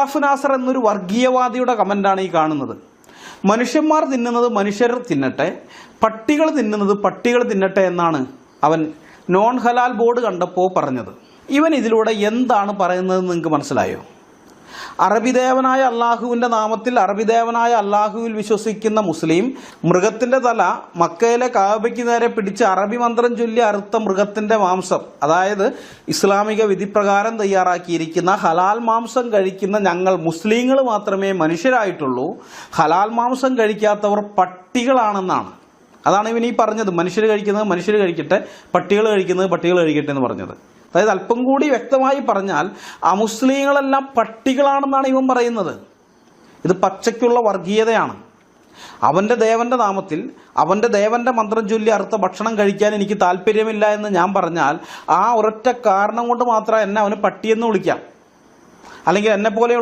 ഷാഫ് നാസർ എന്നൊരു വർഗീയവാദിയുടെ കമന്റാണ് ഈ കാണുന്നത്. മനുഷ്യന്മാർ തിന്നുന്നത് മനുഷ്യർ തിന്നട്ടെ പട്ടികൾ തിന്നുന്നത് പട്ടികൾ തിന്നട്ടെ എന്നാണ് അവൻ നോൺ ഹലാൽ ബോർഡ് കണ്ടപ്പോൾ പറഞ്ഞത്. ഇവൻ ഇതിലൂടെ എന്താണ് പറയുന്നതെന്ന് നിങ്ങൾക്ക് മനസ്സിലായോ? അറബിദേവനായ അള്ളാഹുവിന്റെ നാമത്തിൽ അറബി അറബിദേവനായ അള്ളാഹുവിൽ വിശ്വസിക്കുന്ന മുസ്ലിം മൃഗത്തിന്റെ തല മക്കയിലെ കാബയ്ക്ക് നേരെ പിടിച്ച് അറബി മന്ത്രം ചൊല്ലി അറുത്ത മൃഗത്തിന്റെ മാംസം അതായത് ഇസ്ലാമിക വിധിപ്രകാരം തയ്യാറാക്കിയിരിക്കുന്ന ഹലാൽ മാംസം കഴിക്കുന്ന ഞങ്ങൾ മുസ്ലിങ്ങൾ മാത്രമേ മനുഷ്യരായിട്ടുള്ളൂ. ഹലാൽ മാംസം കഴിക്കാത്തവർ പട്ടികളാണെന്നാണ്. അതാണ് ഇവൻ ഈ പറഞ്ഞത്. മനുഷ്യർ കഴിക്കുന്നത് മനുഷ്യർ കഴിക്കട്ടെ പട്ടികൾ കഴിക്കുന്നത് പട്ടികൾ കഴിക്കട്ടെ എന്ന് പറഞ്ഞത്. അതായത് അല്പം കൂടി വ്യക്തമായി പറഞ്ഞാൽ അമുസ്ലിങ്ങളെല്ലാം പട്ടികളാണെന്നാണ് ഇവൻ പറയുന്നത്. ഇത് പച്ചയ്ക്കുള്ള വർഗീയതയാണ്. അവന്റെ ദേവന്റെ നാമത്തിൽ അവന്റെ ദേവന്റെ മന്ത്രം ചൊല്ലി അറുത്ത ഭക്ഷണം കഴിക്കാൻ എനിക്ക് താല്പര്യമില്ല എന്ന് ഞാൻ പറഞ്ഞാൽ ആ ഒരൊറ്റ കാരണം കൊണ്ട് മാത്രം എന്നെ അവന് പട്ടിയെന്ന് വിളിക്കാം. അല്ലെങ്കിൽ എന്നെ